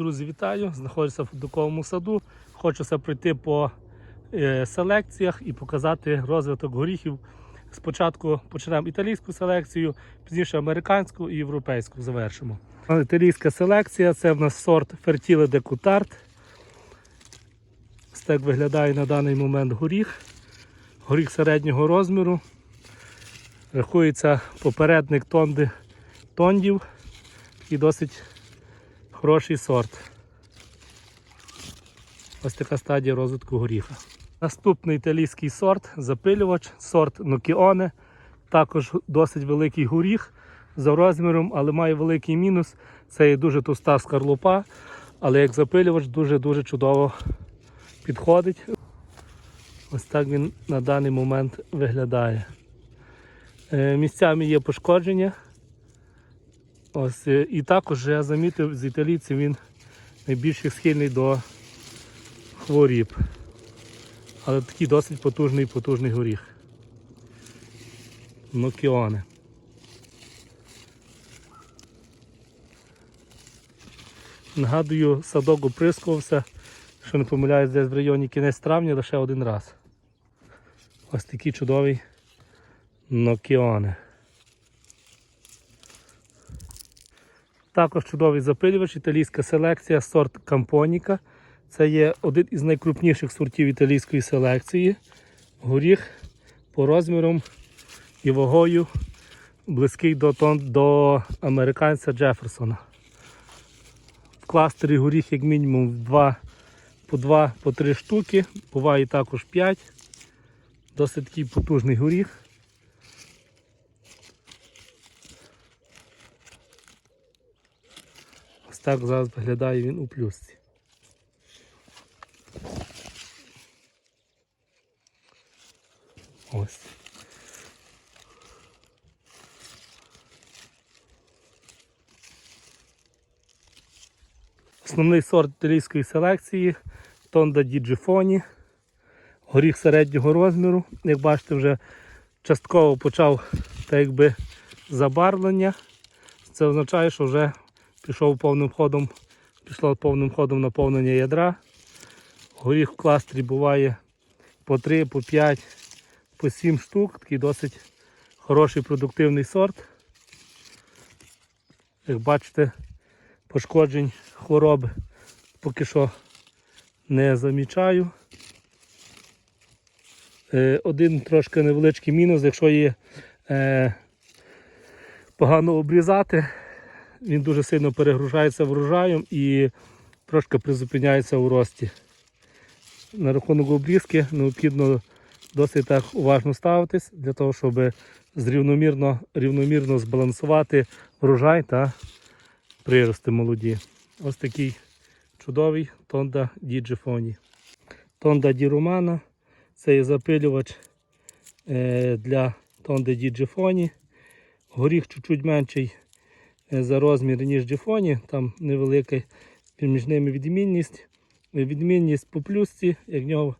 Друзі, вітаю! Знаходжуся в фундуковому саду. Хочеться пройти по е, селекціях і показати розвиток горіхів. Спочатку почнемо італійську селекцію, пізніше американську і європейську завершимо. Італійська селекція це в нас сорт Fertile de Coutard. Ось так виглядає на даний момент горіх. Горіх середнього розміру. Рахується попередник тонди тондів і досить хороший сорт. Ось така стадія розвитку горіха. Наступний італійський сорт запилювач, сорт Нокіоне. Також досить великий горіх за розміром, але має великий мінус. Це є дуже товста скорлупа, але як запилювач дуже-дуже чудово підходить. Ось так він на даний момент виглядає. Е, Місцями є пошкодження. Ось, е, і також я замітив, з італійців він найбільш схильний до хворіб. Але такий досить потужний потужний горіх. Нокіоне. Нагадую, садок оприскувався, що не помиляюсь, десь в районі кінець травня лише один раз. Ось такий чудовий Нокіоне. Також чудовий запилювач, італійська селекція, сорт Кампоніка. Це є один із найкрупніших сортів італійської селекції. Горіх по розмірам і вагою близький до, до американця Джеферсона. В кластері горіх як мінімум 2, по 2 по 3 штуки, буває також 5. Досить такий потужний горіх. Так зараз виглядає він у плюсці. Ось. Основний сорт італійської селекції Тонда Діджифоні. Горіх середнього розміру. Як бачите, вже частково почав так якби забарвлення. Це означає, що вже пішов повним ходом, пішло повним ходом наповнення ядра. Горіх в кластері буває по 3, по 5, по 7 штук. Такий досить хороший продуктивний сорт. Як бачите, пошкоджень хвороби поки що не замічаю. Е, Один трошки невеличкий мінус, якщо є е, погано обрізати, він дуже сильно перегружається врожаєм і трошки призупиняється у рості. На рахунок обрізки необхідно досить так уважно ставитись для того, щоб зрівномірно, рівномірно збалансувати врожай та прирости молоді. Ось такий чудовий Тонда Діджифоні. Тонда Ді Романо це є запилювач е, для Тонди Діджифоні. Горіх чуть-чуть менший за розмір, ніж Джифоні, там невелика між ними відмінність. Відмінність по плюсці, як в нього,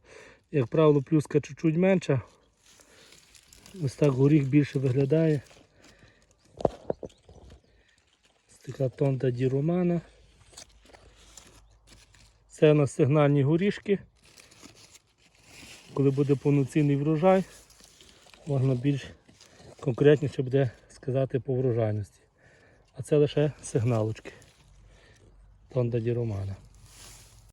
як правило, плюска чуть-чуть менша. Ось так горіх більше виглядає. Ось така тонта ді Романа. Це у нас сигнальні горішки. Коли буде повноцінний врожай, можна більш конкретніше буде сказати по врожайності. А це лише сигналочки. Тонда ді Романа.